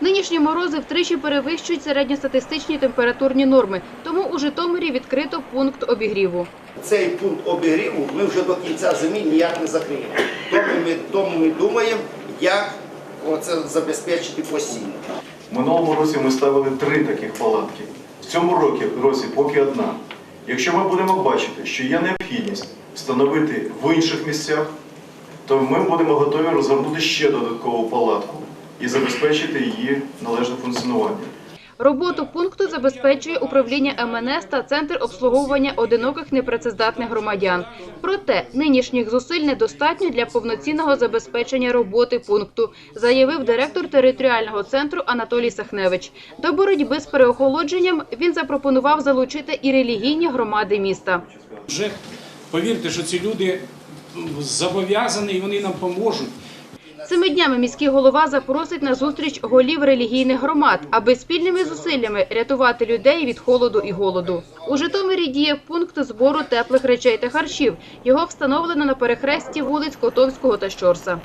Нинішні морози втричі перевищують середньостатистичні температурні норми, тому у Житомирі відкрито пункт обігріву. Цей пункт обігріву ми вже до кінця зими ніяк не закриємо. Тому ми, тому ми думаємо, як оце забезпечити постійно. В минулому році ми ставили три таких палатки. В цьому році, році поки одна. Якщо ми будемо бачити, що є необхідність встановити в інших місцях, то ми будемо готові розгорнути ще додаткову палатку і забезпечити її належне функціонування. Роботу пункту забезпечує управління МНС та центр обслуговування одиноких непрацездатних громадян. Проте нинішніх зусиль недостатньо для повноцінного забезпечення роботи пункту, заявив директор територіального центру Анатолій Сахневич. До боротьби з переохолодженням він запропонував залучити і релігійні громади міста. Вже повірте, що ці люди зобов'язані і вони нам поможуть. Цими днями міський голова запросить на зустріч голів релігійних громад, аби спільними зусиллями рятувати людей від холоду і голоду. У Житомирі діє пункт збору теплих речей та харчів. Його встановлено на перехресті вулиць Котовського та Щорса.